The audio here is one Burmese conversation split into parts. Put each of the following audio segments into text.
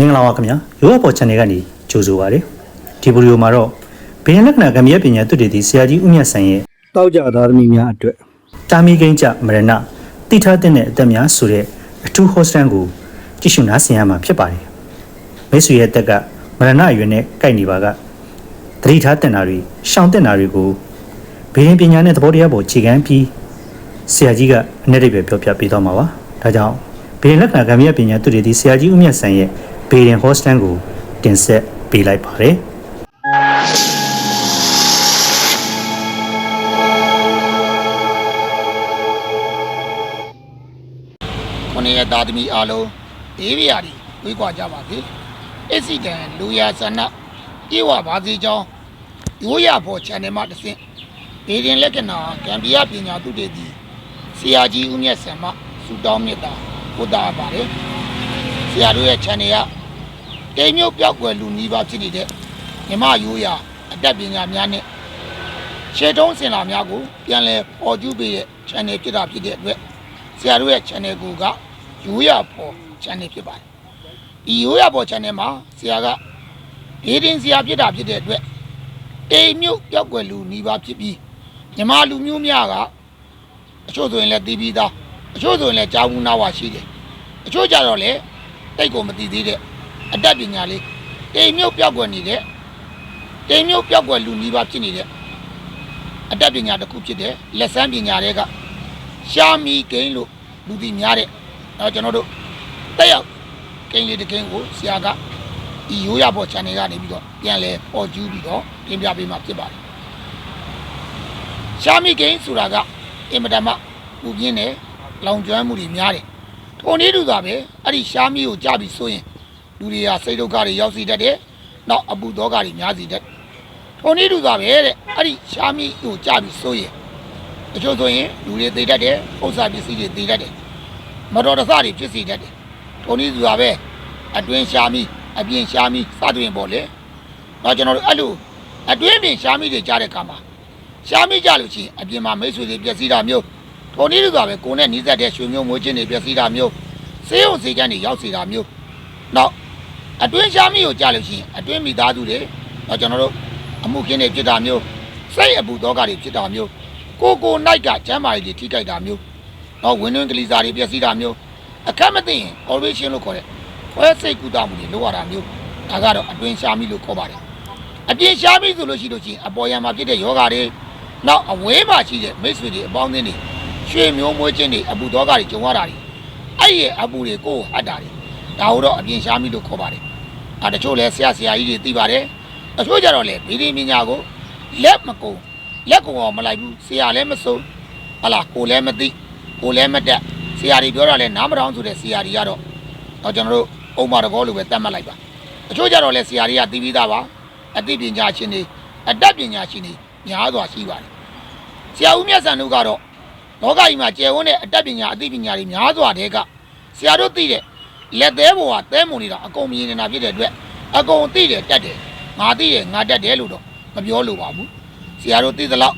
မင်္ဂလာပါခင်ဗျာရိုးအပေါ် channel ကနေကြိုဆိုပါရစေဒီဗီဒီယိုမှာတော့ဘင်းလက္ခဏာကံမြဲပညာသူတည်သည့်ဆရာကြီးဦးမြတ်ဆန်ရဲ့တောက်ကြသားသမီးများအတွက်တာမီကိန်းကြမရဏတိထားတဲ့အသက်များဆိုတဲ့အထူးဟောစတန်ကိုကြည့်ရှုနားဆင်ရမှာဖြစ်ပါတယ်မိတ်ဆွေရဲ့အသက်ကမရဏအရွယ်နဲ့ကိုက်နေပါကသတိထားတင်တာတွေရှောင်တင်တာတွေကိုဘင်းပညာနဲ့သဘောတရားပေါ်ခြေခံပြီးဆရာကြီးကအ내ရိပ်ပဲပြောပြပေးသွားမှာပါဒါကြောင့်ဘေရင်လက္ခဏာကံမြတ်ပညာသူတွေဒီဆရာကြီးဦးမြတ်ဆန်ရဲ့ ဘေရင်ဟောစတန်ကိုတင်ဆက်ပေးလိုက်ပါတယ်ခုနှစ်ရက်သားသမီးအားလုံးအေးပြာဒီဝေးကွာကြပါစေအစ်စီတန်လူရဆန္ဒပြေဝပါစေကြောင်းရိုးရဖို့ channel မှာတစ်ဆင့်ဒေရင်လက္ခဏာကံပြပညာသူတွေဒီဆရာကြီးဦးမြတ်ဆံမစူတောင်းမြတ်တာဘုဒ္ဓပါပါတယ်ဆရာတို့ရဲ့ channel က တိမ်မြုပ်ပြောက်ွယ်လူနီးပါးဖြစ်နေတဲ့မြမရိုးရအတတ်ပညာများနဲ့ရှေတုံးစင်လာများကိုပြန်လည်ပေါ်ကျူးပေးတဲ့ channel ဖြစ်တာဖြစ်တဲ့အတွက်ဆရာတို့ရဲ့ channel ကူကရိုးရပေါ် channel ဖြစ်ပါတယ်ဒီရိုးရပေါ် channel မှာဆရာကဒေးတင်ဆရာဖြစ်တာဖြစ်တဲ့အတွက်တိမ်မြုပ်ပြောက်ွယ်လူနီးပါးဖြစ်ပြီးညီမလူမျိုးများကအချို့ဆိုရင်လည်းသိပြီးသားအချို့ဆိုရင်လည်းကြားဘူးနာဝါရှိတယ်အချို့ကြတော့လည်းတိတ်ကိုမသိသေးတဲ့ အတတ်ပညာလေးတိမ်မြုပ်ပြောက်ွယ်နေတဲ့တိမ်မြုပ်ပြောက်ွယ်လူနီးပါးဖြစ်နေတဲ့အတတ်ပညာတစ်ခုဖြစ်တဲ့လက်စမ်းပညာတွေကရှာမီကိန်းလို့လူဒီများတဲ့အဲကျွန်တော်တို့တက်ရောက်ကိန်းလေးတစ်ကိန်းကိုဆရာကဒီရိုးရပေါ် channel ကနေပြီးတော့ပြန်လဲပေါ်ကျူးပြီးတော့တင်ပြပေးမှာဖြစ်ပါတယ်ရှာမီကိန်းဆိုတာကအင်မတန်မှပူပြင်းတယ်လောင်ကျွမ်းမှုတွေများတယ်ထိုနည်းတူသာပဲအဲ့ဒီရှာမီကိုကြပြီဆိုရင် လူတွေကစိတ်ဒုက္ခတွေရောက်စီတတ်တယ်နောက်အပူဒုက္ခတွေများစီတတ်တယ်ထိုနည်းတူသာပဲတဲ့အဲ့ဒီရှာမီကိုကြပြီဆိုရင်တချို့ဆိုရင်လူတွေသိတတ်တယ်ဥစ္စာပစ္စည်းတွေသိတတ်တယ်မတော်တဆတွေဖြစ်စီတတ်တယ်ထုံနည်းသူကပဲအတွင်းရှာမိအပြင်ရှာမိစသဖြင့်ပေါ့လေတော့ကျွန်တော်တို့အဲ့လိုအတွင်းပြင်ရှာမိတွေကြားတဲ့အခါမှာရှာမိကြလို့ရှိရင်အပြင်မှာမိတ်ဆွေတွေပြည့်စည်တာမျိုးထုံနည်းသူကပဲကိုယ်နဲ့နီးစပ်တဲ့ရွှေမျိုးမွေးချင်းတွေပြည့်စည်တာမျိုးစေးုံစေကန်းတွေရောက်စီတာမျိုးနောက် အတွင်းရှာမိကိုကြားလို့ရှိရင်အတွင်းမိသားစုတွေတော့ကျွန်တော်တို့အမှုခင်းတွေဖြစ်တာမျိုးစိတ်အပူတော့ကတွေဖြစ်တာမျိုးကိုကိုနိုင်ကကျမ်းမာရေးတွေထိကြိုက်တာမျိုးတော့ဝင်းတွင်းကလေးစားတွေပြည့်စည်တာမျိုးအခက်မသိရင် operation လို့ခေါ်တဲ့ခွဲစိတ်ကူတာမှုတွေလုပ်ရတာမျိုးဒါကတော့အတွင်းရှာမိလို့ခေါ်ပါတယ်အပြင်ရှာမိဆိုလို့ရှိလို့ရှိရင်အပေါ်ယံမှာဖြစ်တဲ့ယောဂါတွေနောက်အဝေးမှာရှိတဲ့မိတ်ဆွေတွေအပေါင်းအသင်းတွေရွှေမျိုးမွေးခြင်းတွေအပူတော်ကတွေကြုံရတာတွေအဲ့ရဲ့အပူတွေကိုဟတ်တာတွေဒါဟုတော့အပြင်ရှာမိလို့ခေါ်ပါတယ် အဲတချို့လဲဆရာဆရာကြီးတွေသိပါတယ်တချို့ကြတော့လေဗီဒီပညာကိုလက်မကုန်လက်ကောင်အောင်မလိုက်ဘူးဆရာလည်းမစုံဟလာကိုလည်းမသိကိုလည်းမတက်ဆရာတွေပြောတာလည်းနားမတောင်းဆိုတဲ့ဆရာတွေကတော့တော့ကျွန်တော်တို့အုံပါတကောလိုပဲတတ်မှတ်လိုက်ပါအချို့ကြတော့လည်းဆရာတွေကသိပြီးသားပါအသိပညာရှင်တွေအတတ်ပညာရှင်တွေများစွာရှိပါတယ်ဆရာဦးမြတ်ဆန်တို့ကတော့လောကကြီးမှာကျယ်ဝန်းတဲ့အတတ်ပညာအသိပညာတွေများစွာတဲ့ကဆရာတို့သိတဲ့ လက်သေးဘဝသဲမုံနေတာအကုန်မြင်နေတာဖြစ်တဲ့အတွက်အကုန်သိတယ်တတ်တယ်ငါသိတယ်ငါတတ်တယ်လို့တော့မပြောလို့ပါဘူး ဆရာတို့သိသလောက်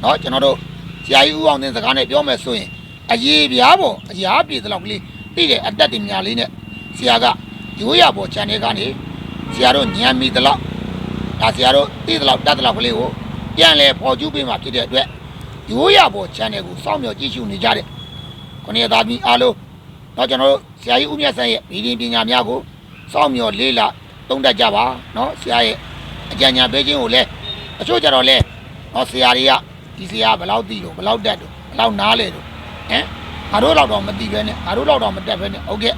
เนาะကျွန်တော်တို့ဆရာကြီးဦးအောင်တဲ့စကားနဲ့ပြောမယ်ဆိုရင်အရေးပြားပေါ်အရာပြေသလောက်ကလေးသိတဲ့အတက်တင်များလေးနဲ့ဆရာကရိုးရပေါ် channel ကနေဆရာတို့ညံမိသလောက်ဒါဆရာတို့သိသလောက်တတ်သလောက်ကလေးကိုပြန်လဲပေါ်ကျူးပေးမှာဖြစ်တဲ့အတွက်ရိုးရပေါ် channel ကိုစောင့်မျှော်ကြည့်ရှုနေကြတဲ့ခုနှစ်သားသမီးအားလုံး နော်ကျွန်တော်တို့ဆရာကြီးဦးမြတ်ဆန်းရဲ့ဤရင်ပညာများကိုစောင့်မျှော်လေးလာသုံးတတ်ကြပါနော်ဆရာရဲ့အကြံဉာဏ်ပေးခြင်းကိုလည်းအချို့ကြတော့လဲနော်ဆရာတွေကဒီဆရာဘယ်လောက်သိလို့ဘယ်လောက်တတ်လို့ဘယ်လောက်နားလဲလို့ဟမ်ငါတို့လောက်တော့မသိပဲနဲ့ငါတို့လောက်တော့မတတ်ပဲနဲ့ဟုတ်ကဲ့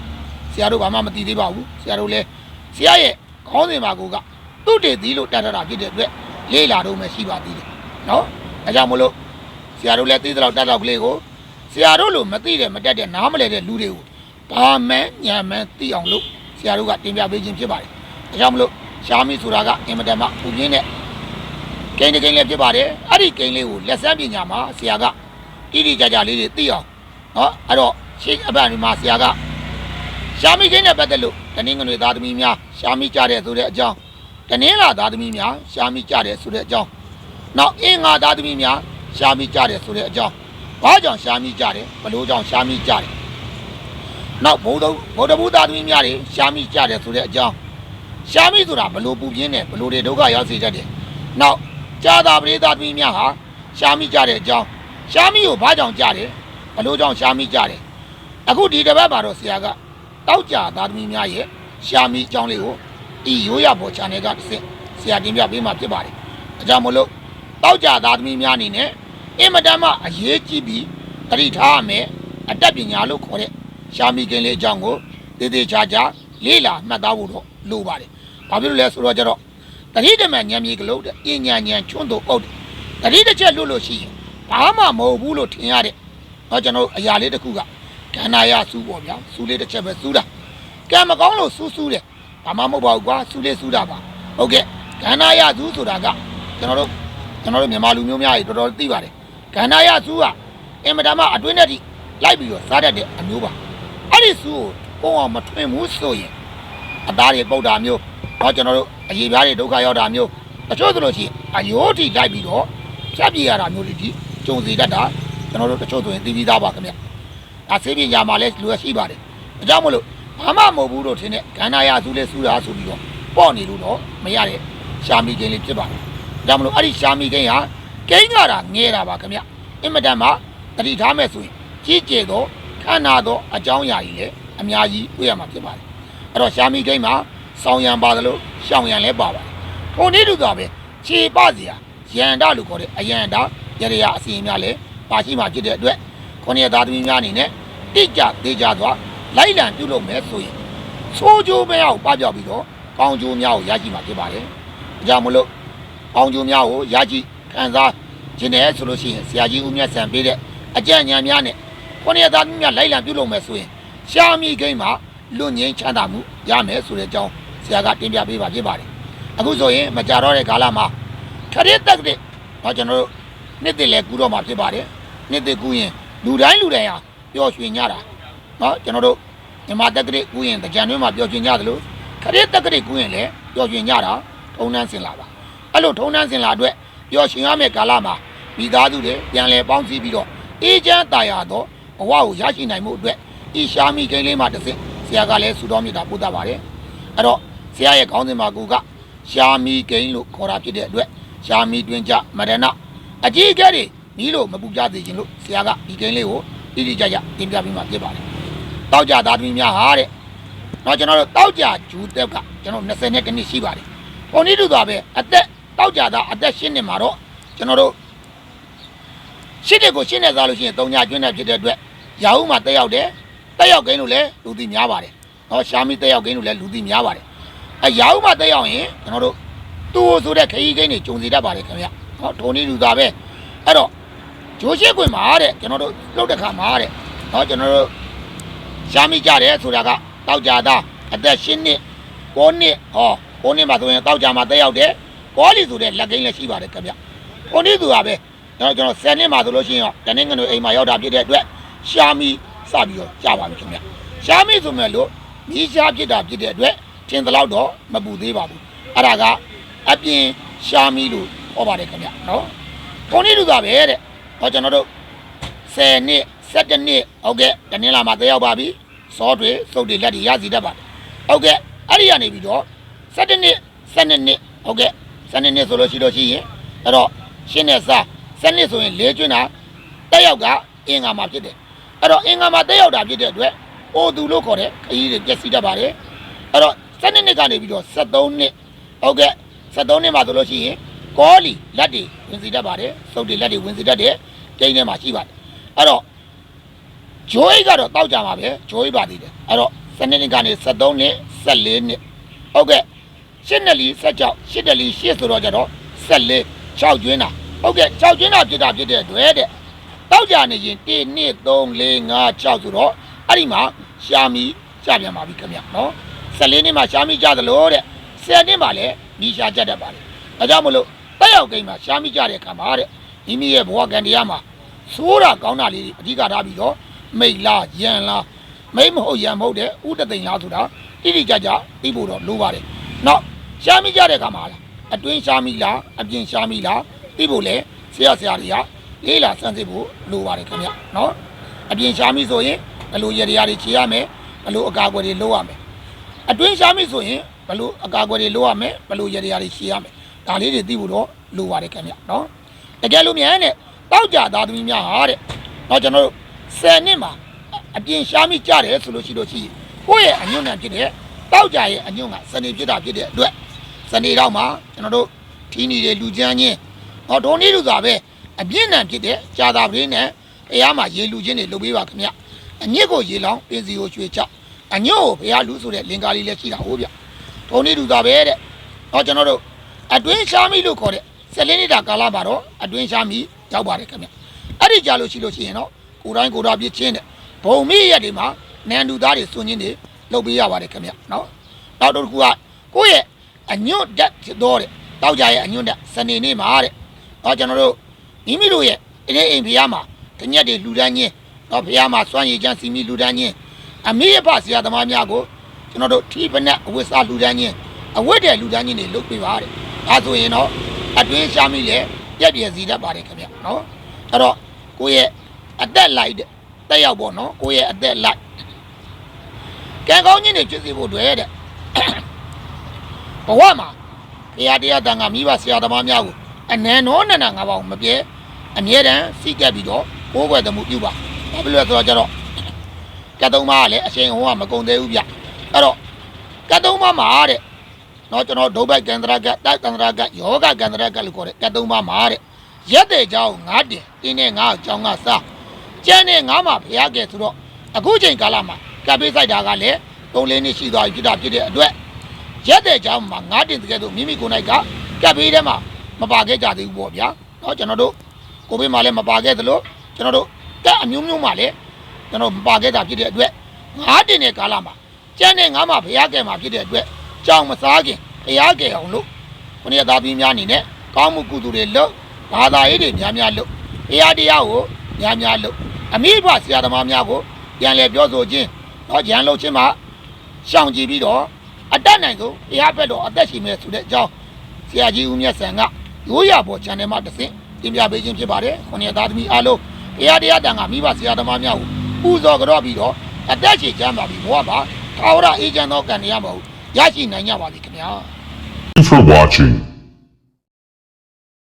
ဆရာတို့ဘာမှမသိသေးပါဘူးဆရာတို့လည်းဆရာရဲ့ခေါင်းစဉ်ပါကိုကသူ့တည်သီးလို့တတ်တာဖြစ်တဲ့အတွက်လေးလာတော့မှရှိပါသေးတယ်နော်ဒါကြောင့်မလို့ဆရာတို့လည်းသိသလောက်တတ်တော့ကလေးကိုဆရာတို့လိုမသိတဲ့မတတ်တဲ့နားမလဲတဲ့လူတွေကို ဘာမှန်ညာမှန်သိအောင်လို့ဆရာတို့ကတင်ပြပေးခြင်းဖြစ်ပါတယ်အဲကြောင့်မလို့ရှားမီဆိုတာကအင်မတန်မှပူပြင်းတဲ့ကိန်းတစ်ကိန်းလည်းဖြစ်ပါတယ်အဲ့ဒီကိန်းလေးကိုလက်စမ်းပညာမှာဆရာကတိတိကျကျလေးတွေသိအောင်နော်အဲ့တော့ရှေ့အပန်ဒီမှာဆရာကရှာမီကိန်းနဲ့ပတ်သက်လို့တနင်္ဂနွေသားသမီးများရှာမီကြတဲ့ဆိုတဲ့အကြောင်းတနင်္လာသားသမီးများရှာမီကြတဲ့ဆိုတဲ့အကြောင်းနောက်အင်္ဂါသားသမီးများရှာမီကြတဲ့ဆိုတဲ့အကြောင်းဘာကြောင့်ရှာမီကြတယ်ဘလို့ကြောင့်ရှာမီကြတယ် နောက်ဘုံတော်ဘုဒ္ဓဘုသားသမီးများတွေရှားမိကြတယ်ဆိုတဲ့အကြောင်းရှားမိဆိုတာဘလို့ပူပြင်းတယ်ဘလို့တွေဒုက္ခရောက်စေတတ်တယ်နောက်ကြာတာပရိသတ်သမီးများဟာရှားမိကြတဲ့အကြောင်းရှားမိကိုဘာကြောင့်ကြတယ်ဘလို့ကြောင့်ရှားမိကြတယ်အခုဒီတစ်ပတ်မှာတော့ဆရာကတောက်ကြသားသမီးများရဲ့ရှားမိအကြောင်းလေးကိုဒီရိုးရပေါ် channel ကတစ်ဆင့်ဆရာတင်ပြပေးမှာဖြစ်ပါတယ်အဲကြောင့်မလို့တောက်ကြသားသမီးများအနေနဲ့အင်မတန်မှအရေးကြီးပြီးတတိထားရမယ်အတတ်ပညာလို့ခေါ်တဲ့ ရှားမိကင်းလေးအကြောင်းကိုတည်တည်ချာချာလေးလာမှတ်သားဖို့တော့လိုပါတယ်။ဘာဖြစ်လို့လဲဆိုတော့ကျတော့တတိတမညံမြေကလေးတဲ့အညံညံချွန်းတို့အုပ်တယ်တတိတစ်ချက်လွတ်လို့ရှိရင်ဘာမှမဟုတ်ဘူးလို့ထင်ရတဲ့။ဟောကျွန်တော်အရာလေးတစ်ခုကကန္နာရစူးပေါ့ဗျာစူးလေးတစ်ချက်ပဲစူးတာ။ကံမကောင်းလို့စူးစူးတယ်။ဘာမှမဟုတ်ပါဘူးကွာစူးလေးစူးတာပါ။ဟုတ်ကဲ့ကန္နာရစူးဆိုတာကကျွန်တော်တို့ကျွန်တော်တို့မြန်မာလူမျိုးများကြီးတော်တော်သိပါတယ်။ကန္နာရစူးကအင်မတန်မှအတွင်းနဲ့ထိလိုက်ပြီးတော့စားတတ်တဲ့အမျိုးပါ။ အဲ့ဒီစူးကိုပုံအောင်မထွင်ဘူးဆိုရင်အသားတွေပုတ်တာမျိုးဟောကျွန်တော်တို့အရေးပြားတွေဒုက္ခရောက်တာမျိုးတချို့ဆိုလို့ရှိရင်အယိုးထိလိုက်ပြီးတော့ဖြတ်ပြေးရတာမျိုးတွေဒီကြုံစီတတ်တာကျွန်တော်တို့တချို့ဆိုရင်သိပြီးသားပါခင်ဗျ။အဆေးပညာမှာလည်းလူရရှိပါတယ်။ဒါကြောင့်မလို့ဘာမှမဟုတ်ဘူးလို့ထင်တဲ့ကန္နာရစူးလဲစူးတာဆိုပြီးတော့ပေါ့နေလို့တော့မရတဲ့ရှာမီကင်းလေးဖြစ်ပါတယ်။ဒါကြောင့်မလို့အဲ့ဒီရှာမီကင်းဟာကိန်းလာတာငဲတာပါခင်ဗျ။အင်မတန်မှတတိထားမဲ့ဆိုရင်ကြီးကျယ်သော ခန္ဓာသောအကြောင်းအရာကြီးလည်းအများကြီးတွေ့ရမှာဖြစ်ပါတယ်။အဲ့တော့ရှာမီကိန်းမှာဆောင်းရံပါသလိုရှောင်းရံလည်းပါပါတယ်။ထိုနည်းတူသောပဲခြေပစရာရန်တလို့ခေါ်တဲ့အယံတာရရအစီအများလည်းပါရှိမှဖြစ်တဲ့အတွက်ခုနှစ်သားသမီးများအနေနဲ့တိကျသေးကြစွာလိုက်လံပြုလုပ်မယ်ဆိုရင်ဆိုးကျိုးများကိုပပြောက်ပြီးတော့ကောင်းကျိုးများကိုရရှိမှာဖြစ်ပါတယ်။ဒါကြောင့်မလို့ကောင်းကျိုးများကိုရရှိခံစားခြင်းနဲ့ဆိုလို့ရှိရင်ဆရာကြီးဦးမြတ်ဆန်ပေးတဲ့အကြံဉာဏ်များနဲ့ ခုနှစ်သားသမီးများလိုက်လံပြုလုပ်မယ်ဆိုရင်ရှားမိကိန်းမှာလွတ်ငင်းချမ်းသာမှုရမယ်ဆိုတဲ့အကြောင်းဆရာကတင်ပြပေးပါဖြစ်ပါတယ်။အခုဆိုရင်မကြတော့တဲ့ကာလမှာခရစ်တက်တဲ့တော့ကျွန်တော်တို့နှစ်တည်းလဲကူတော့မှာဖြစ်ပါတယ်။နှစ်တည်းကူရင်လူတိုင်းလူတိုင်းဟာပျော်ရွှင်ကြတာ။နော်ကျွန်တော်တို့မြမတက်ကလေးကူရင်တကြံတွင်းမှာပျော်ရွှင်ကြသလိုခရစ်တက်ကလေးကူရင်လည်းပျော်ရွှင်ကြတာထုံနှန်းစင်လာပါ။အဲ့လိုထုံနှန်းစင်လာအတွက်ပျော်ရွှင်ရမယ့်ကာလမှာမိသားစုတွေပြန်လဲပေါင်းစည်းပြီးတော့အေးချမ်းတာယာတော့ ဘဝကိုရရှိနိုင်မှုအတွက်ဤရှားမိကိန်းလေးမှာတစ်စင်ဆရာကလည်းဆုတော်မြတ်တာပို့တတ်ပါတယ်အဲ့တော့ဆရာရဲ့ခေါင်းစဉ်မှာကူကရှားမိကိန်းလို့ခေါ်တာဖြစ်တဲ့အတွက်ရှားမိတွင်ကြမရဏအကြီးအကဲတွေမီးလို့မပူကြသေးခြင်းလို့ဆရာကဒီကိန်းလေးကိုတိတိကျကျတင်ပြပြီးမှဖြစ်ပါတယ်တောက်ကြသားသမီးများဟာတဲ့တော့ကျွန်တော်တို့တောက်ကြဂျူးတက်ကကျွန်တော်20နှစ်နှစ်ရှိပါတယ်ပုံနည်းတူသွားပဲအသက်တောက်ကြသားအသက်10နှစ်မှာတော့ကျွန်တော်တို့ရှစ်တဲ့ကိုရှင်းနေသားလို့ရှိရင်တုံညာကျွန်းနေဖြစ်တဲ့အတွက် ရာဟုမှာတက်ရောက်တယ်တက်ရောက်ကိန်းလို့လည်းလူသိများပါတယ်။ဟောရှာမီတက်ရောက်ကိန်းလို့လည်းလူသိများပါတယ်။အဲရာဟုမှာတက်ရောက်ရင်ကျွန်တော်တို့တူဆိုတဲ့ခရီးကိန်းတွေဂျုံစီတတ်ပါတယ်ခင်ဗျ။ဟောဒုံနေလူသားပဲ။အဲ့တော့ဂျိုးရှိခွင်မှာတဲ့ကျွန်တော်တို့လှုပ်တဲ့ခါမှာတဲ့ဟောကျွန်တော်တို့ရှာမီကြတယ်ဆိုတာကတောက်ကြသားအသက်၈နှစ်9နှစ်ဟော9နှစ်မှာဆိုရင်တောက်ကြမှာတက်ရောက်တယ်။ကောလီဆိုတဲ့လက်ကိန်းလည်းရှိပါတယ်ခင်ဗျ။ကိုနည်းသူကပဲကျွန်တော်ကျွန်တော်10နှစ်မှာဆိုလို့ရှိရင်တနင်္ဂနွေအိမ်မှာရောက်တာဖြစ်တဲ့အတွက် ရှာမီစပြီးတော့ကြာပါပြီခင်ဗျရှာမီဆိုမဲ့လို့မြေရှားဖြစ်တာဖြစ်တဲ့အတွက်ထင်သလောက်တော့မပူသေးပါဘူးအဲ့ဒါကအပြင်ရှာမီလို့ဟောပါတယ်ခင်ဗျနော်ခုနည်းလူသားပဲတဲ့ဟောကျွန်တော်တို့10နှစ်17နှစ်ဟုတ်ကဲ့တနင်္လာမှာတရောက်ပါပြီစောတွေစုပ်တွေလက်တွေရစီတတ်ပါတယ်ဟုတ်ကဲ့အဲ့ဒီကနေပြီးတော့17နှစ်12နှစ်ဟုတ်ကဲ့12နှစ်ဆိုလို့ရှိလို့ရှိရင်အဲ့တော့ရှင်းတဲ့စားစနစ်ဆိုရင်လေးကျွန်းတာတက်ရောက်ကအင်္ဂါမှာဖြစ်တယ် အဲ့တော့အင်္ဂါမှာတက်ရောက်တာဖြစ်တဲ့အတွက်အိုသူလို့ခေါ်တဲ့ခရီးတွေပြည့်စည်တတ်ပါတယ်အဲ့တော့စနစ်နှစ်ကနေပြီးတော့73နှစ်ဟုတ်ကဲ့73နှစ်မှာဆိုလို့ရှိရင်ကောလီလက်တွေဝင်စီတတ်ပါတယ်စုပ်တွေလက်တွေဝင်စီတတ်တဲ့ကျင်းထဲမှာရှိပါတယ်အဲ့တော့ဂျိုးအိတ်ကတော့တောက်ကြမှာပဲဂျိုးအိတ်ပါသေးတယ်အဲ့တော့စနစ်နှစ်ကနေ73နှစ်14နှစ်ဟုတ်ကဲ့ရှစ်နှစ်လီ16ရှစ်တလီရှစ်ဆိုတော့ကြတော့14 6ကျွင်းတာဟုတ်ကဲ့6ကျွင်းတာဖြစ်တာဖြစ်တဲ့အတွက်တဲ့ တောက်ကြနေရင်1 2 3 4 5 6ဆိုတော့အဲ့ဒီမှာရှာမီကြပြန်ပါပြီခင်ဗျနော်14နှစ်မှာရှာမီကြသလိုတဲ့10နှစ်မှာလည်းမီရှာကြတတ်ပါလေဒါကြောင့်မလို့တက်ရောက်ကိန်းမှာရှာမီကြတဲ့အခါမှာတဲ့မိမိရဲ့ဘဝကံတရားမှာဆိုးတာကောင်းတာလေးအဓိကထားပြီးတော့မိတ်လားယံလားမိတ်မဟုတ်ယံမဟုတ်တဲ့ဥတသိမ်လားဆိုတာတိတိကျကျသိဖို့တော့လိုပါတယ်နောက်ရှာမီကြတဲ့အခါမှာလားအတွင်းရှာမီလားအပြင်ရှာမီလားသိဖို့လေဆရာဆရာတွေက လေးလာစမ်းစစ်ဖို့လိုပါတယ်ခင်ဗျနော်အပြင်ရှာမီဆိုရင်ဘယ်လိုရရတွေခြေရမယ်ဘယ်လိုအကာအကွယ်တွေလုပ်ရမယ်အတွင်းရှားမိဆိုရင်ဘယ်လိုအကာအကွယ်တွေလုပ်ရမယ်ဘယ်လိုရရတွေရှည်ရမယ်ဒါလေးတွေသိဖို့တော့လိုပါတယ်ခင်ဗျနော်တကယ်လို့မြန်တဲ့တောက်ကြသားသမီးများဟာတဲ့တော့ကျွန်တော်တို့10နှစ်မှာအပြင်ရှားမိကြတယ်ဆိုလို့ရှိလို့ရှိရင်ကိုယ့်ရဲ့အညွန့်နဲ့ဖြစ်တဲ့တောက်ကြရဲ့အညွန့်ကစနေဖြစ်တာဖြစ်တဲ့အတွက်စနေတော့မှာကျွန်တော်တို့ထီးနီတွေလူချမ်းချင်းဟောဒုံနည်းလူသာပဲ အပြင်းထန်ဖြစ်တဲ့ကြာသာပရင်းနဲ့တရားမှာရေလူချင်းတွေလုပ်ပေးပါခင်ဗျအညစ်ကိုရေလောင်းပင်စီကိုရွှေချအညွန့်ကိုဘုရားလူဆိုတဲ့လင်္ကာလေးလည်းရှိတာဟုတ်ဗျဒုံနည်းလူသာပဲတဲ့ဟောကျွန်တော်တို့အတွင်းရှားမိလို့ခေါ်တဲ့ဆက်လင်းနေတာကာလမှာတော့အတွင်းရှားမိရောက်ပါတယ်ခင်ဗျအဲ့ဒီကြလို့ရှိလို့ရှိရင်တော့ကိုယ်တိုင်းကိုယ်တော်ပြစ်ချင်းတဲ့ဘုံမိရက်တွေမှာနန်တူသားတွေစွန့်ချင်းတွေလုပ်ပေးရပါတယ်ခင်ဗျနော်နောက်တစ်ခုကကိုယ့်ရဲ့အညွန့်တက်ဖြစ်တော့တဲ့တောက်ကြရဲ့အညွန့်တက်စနေနေ့မှာတဲ့ဟောကျွန်တော်တို့ မိမိတို့ရဲ့အေးအိမ်ဖျားမှာတညက်တွေလူတန်းချင်းတော့ဖျားမှာစွန့်ရည်ချမ်းစီမီလူတန်းချင်းအမေအဖဆရာသမားများကိုကျွန်တော်တို့ထီပနက်အဝတ်စားလူတန်းချင်းအဝတ်တဲ့လူတန်းချင်းတွေလုပ်ပေးပါတဲ့ဒါဆိုရင်တော့အတွင်းရှားမိလေပြက်ပြက်စီတတ်ပါတယ်ခင်ဗျနော်အဲ့တော့ကိုယ့်ရဲ့အသက်လိုက်တဲ့တက်ရောက်ပေါ့နော်ကိုယ့်ရဲ့အသက်လိုက်ကံကောင်းခြင်းတွေဖြစ်စေဖို့တွေ့တဲ့ဘဝမှာတရားတရားတန်ခါမိဘဆရာသမားများကိုအနန္တောနန္ဒငါးပါးမပြဲ အမြဲတမ်းစိတ်ကပ်ပြီးတော့ကိုးကွယ်သမှုပြုပါဘာဖြစ်လို့လဲဆိုတော့ကျတော့ကတ်သုံးပါးကလည်းအချိန်ဟောကမကုန်သေးဘူးဗျအဲ့တော့ကတ်သုံးပါးမှာတဲ့နော်ကျွန်တော်ဒုဗ္ဗကန္တရကတိုက်ကန္တရကယောဂကန္တရကလို့ခေါ်တဲ့ကတ်သုံးပါးမှာတဲ့ရက်တဲ့เจ้าငါးတင်တင်းနဲ့ငါးအကြောင်းကစားကျန်တဲ့ငါးမှာဖျားခဲ့ဆိုတော့အခုချိန်ကာလမှာကပ်ပေးဆိုင်တာကလည်းသုံးလေးနှစ်ရှိသွားပြီဖြစ်တာဖြစ်တဲ့အတွက် ရက်တဲ့ကြောင်းမှာငါးတင်တကယ်တော့မိမိကိုယ်၌ကကပ်ပေးထဲမှာမပါခဲ့ကြသေးဘူးပေါ့ဗျာเนาะကျွန်တော်တို့ ကိုဗစ်မှာလည်းမပါခဲ့သလိုကျွန်တော်တို့တက်အမျိုးမျိုးမှာလည်းကျွန်တော်မပါခဲ့တာဖြစ်တဲ့အတွက်ငါးတင်တဲ့ကာလမှာကျန်တဲ့ငါးမှာဘုရားကဲမှာဖြစ်တဲ့အတွက်ကြောင်မစားခင်ဘုရားကဲအောင်လို့ခொနည်းသားပြီးများအနေနဲ့ကောင်းမှုကုသိုလ်တွေလုပ်ဘာသာရေးတွေများများလုပ်ဘုရားတရားကိုများများလုပ်အမိဘဆရာသမားများကိုပြန်လည်ပြောဆိုခြင်းတော့ကြံလုပ်ခြင်းမှာရှောင်ကြည်ပြီးတော့အတတ်နိုင်ဆုံးဘုရားဘက်တော်အသက်ရှင်မယ်ဆိုတဲ့အကြောင်းဆရာကြီးဦးမြတ်ဆန်ကရိုးရပေါ် channel မှာတဆင့် တင်ပြပေးခြင်းဖြစ်ပါတယ်။ခொနည်းသားသမီးအားလုံးတရားတရားတန်ခါမိဘဆရာသမားများကိုပူဇော်ကြောပြီးတော့အသက်ရှင်ကြပါပြီဘဝပါသာဝရအေးချမ်းသောကံတရားမဟုတ်ရရှိနိုင်ကြပါသည်ခင်ဗျာ။ Thank you for watching.